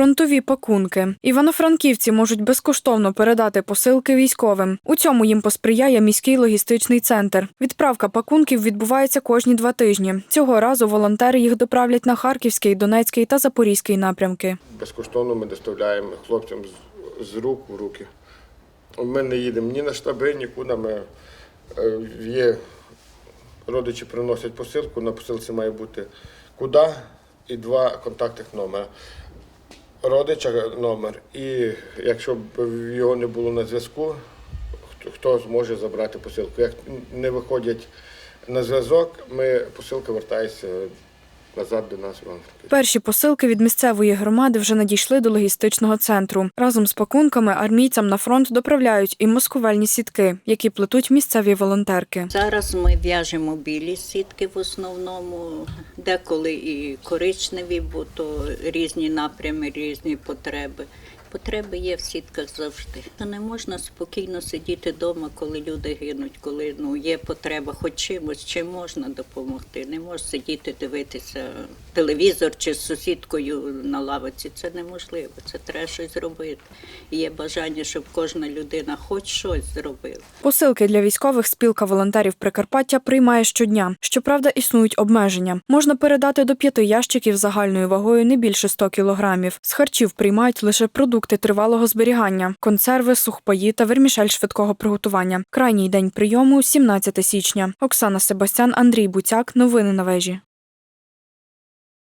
Фронтові пакунки. Івано-франківці можуть безкоштовно передати посилки військовим. У цьому їм посприяє міський логістичний центр. Відправка пакунків відбувається кожні два тижні. Цього разу волонтери їх доправлять на Харківський, Донецький та Запорізький напрямки. Безкоштовно ми доставляємо хлопцям з, рук в руки. Ми не їдемо ні на штаби, нікуди. Ми, е, є родичі приносять посилку, на посилці має бути куди і два контактних номера. Родича номер, і якщо б його не було на зв'язку, хто, зможе забрати посилку. Як не виходять на зв'язок, ми посилка вертається назад до нас в Івано-Франківськ. Перші посилки від місцевої громади вже надійшли до логістичного центру. Разом з пакунками армійцям на фронт доправляють і москувальні сітки, які плетуть місцеві волонтерки. Зараз ми в'яжемо білі сітки в основному, деколи і коричневі, бо то різні напрями, різні потреби. Потреби є в сітках завжди. Не можна спокійно сидіти вдома, коли люди гинуть, коли ну є потреба, хоч чимось, чим можна допомогти. Не можеш сидіти дивитися телевізор чи з сусідкою на лавиці. Це неможливо. Це треба щось зробити. Є бажання, щоб кожна людина хоч щось зробила. Посилки для військових спілка волонтерів Прикарпаття приймає щодня. Щоправда, існують обмеження. Можна передати до п'яти ящиків загальною вагою не більше 100 кілограмів. З харчів приймають лише продукти тривалого зберігання, консерви, сухпаї та вермішель швидкого приготування. Крайній день прийому 17 січня. Оксана Себастян, Андрій Буцяк. Новини на вежі.